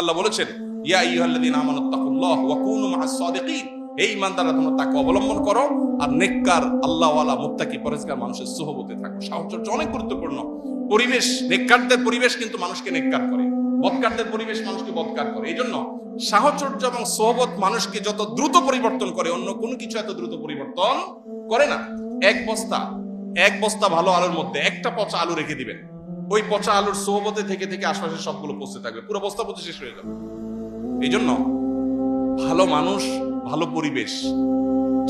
আল্লাহ বলেছেন, ইয়া আইয়ুহাল্লাযীনা আমানু তাকুল্লাহ ওয়া কুনু মা'আস সাদিকিন। এই ইমানদাররা তোমরা তাকে অবলম্বন করো আর নেককার, আল্লাহওয়ালা, মুত্তাকি পরেজগার মানুষের সোহবতে থাকো। সাহচর্য অনেক গুরুত্বপূর্ণ। পরিবেশ, নেককারদের পরিবেশ কিন্তু মানুষকে নেককার করে। বদকারদের পরিবেশ মানুষকে বদকার করে। এই জন্য সাহচর্য এবং সোহবত মানুষকে যত দ্রুত পরিবর্তন করে, অন্য কোনো কিছু এত দ্রুত পরিবর্তন করে না। এক বস্তা এক বস্তা ভালো আলুর মধ্যে একটা পচা আলু রেখে দিবেন। ওই পচা আলুর সোহবতে থেকে থেকে আশপাশের সবগুলো পচতে থাকবে। পুরো বস্তা পচে শেষ হয়ে যাবে। এই জন্য ভালো মানুষ, ভালো পরিবেশ,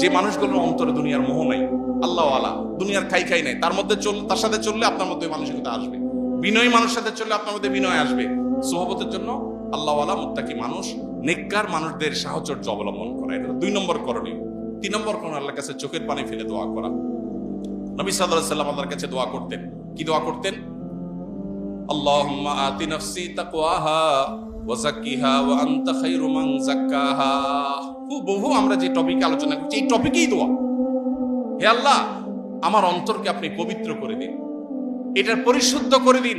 যে মানুষগুলোর অন্তরে দুনিয়ার মোহ নাই আল্লাহ আলা দুনিয়ার খাই খাই নাই, তার মধ্যে চল তার সাথে চললে আপনার মধ্যে মানসিকতা আসবে। বিনয়ী মানুষের সাথে চললে আপনার মধ্যে বিনয় আসবে। সোহবতের জন্য আল্লাহ আলা মুত্তাকি মানুষ, নেককার মানুষদের সাহচর্য অবলম্বন করা। এটা দুই নম্বর করণীয়। তিন নম্বর করণ, আল্লাহর কাছে চোখের পানি ফেলে দোয়া করা। নবী সাল্লাল্লাহু সাল্লাম আল্লাহর কাছে দোয়া করতেন। কি দোয়া করতেন? তাকওয়াহা ওয়া যাক্কিহা ওয়া আনতা খায়রু মান যাক্কাহা খুব বহু আমরা যে টপিকে আলোচনা করছি, এই টপিকেই দোয়া। হে আল্লাহ, আমার অন্তরকে আপনি পবিত্র করে দিন। এটার পরিশুদ্ধ করে দিন।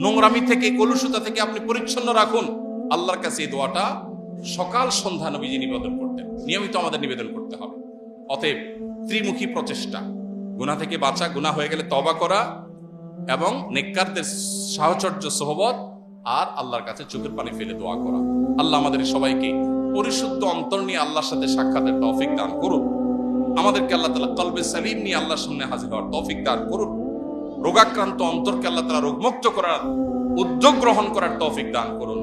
নোংরামি থেকে, কলুষতা থেকে আপনি পরিচ্ছন্ন রাখুন। আল্লাহর কাছে এই দোয়াটা সকাল সন্ধ্যা নবীজি নিবেদন করতেন। নিয়মিত আমাদের নিবেদন করতে হবে। অতএব ত্রিমুখী প্রচেষ্টা। গুনাহ থেকে বাঁচা, গুনাহ হয়ে গেলে তবা করা এবং নেককারদের সাহচর্য সোহবত আর আল্লাহর কাছে চোখের পানি ফেলে দোয়া করা। আল্লাহ আমাদের সবাইকে পরিশুদ্ধ অন্তর নিয়ে আল্লাহর সাথে সাক্ষাতের তৌফিক দান করুন। আমাদেরকে আল্লাহ তালা কলবে সালিম নিয়ে আল্লাহর সামনে হাজির হওয়ার তৌফিক দান করুন। রোগাক্রান্ত অন্তরকে আল্লাহ তালা রোগমুক্ত করার, উদ্যোগ গ্রহণ করার তৌফিক দান করুন।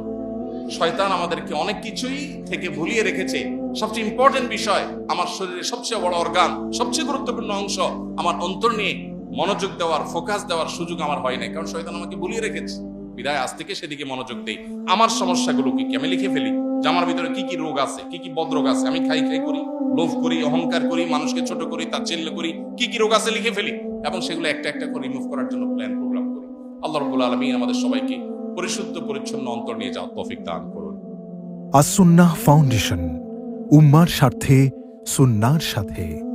শয়তান আমাদেরকে অনেক কিছুই থেকে ভুলিয়ে রেখেছে। সবচেয়ে ইম্পর্টেন্ট বিষয়, আমার শরীরে সবচেয়ে বড় অর্গান সবচেয়ে গুরুত্বপূর্ণ অংশ আমার অন্তর নিয়ে মনোযোগ দেওয়ার ফোকাস দেওয়ার সুযোগ আমার হয় নাই। কারণ শয়তান আমাকে ভুলিয়ে রেখেছে, বিদায়, আজ থেকে সেদিকে মনোযোগ দেই আমার সমস্যাগুলো কি আমি লিখে ফেলি। যে আমার ভিতরে কি কি রোগ আছে, কি কি বদরোগ আছে, আমি খাই খাই করি, লোভ করি, অহংকার করি, মানুষকে ছোট করি, তার চিল্ল করি, কি কি রোগ আছে লিখে ফেলি। এবং সেগুলো একটা একটা করে রিমুভ করার জন্য প্ল্যান প্রোগ্রাম করি। আল্লাহ রবুল্লা আলমী আমাদের সবাইকে পরিশুদ্ধ, পরিচ্ছন্ন অন্তর নিয়ে যাওয়ার তৌফিক দান করুন। আসুন্নাহ ফাউন্ডেশন, উম্মার স্বার্থে, সুন্নার সাথে।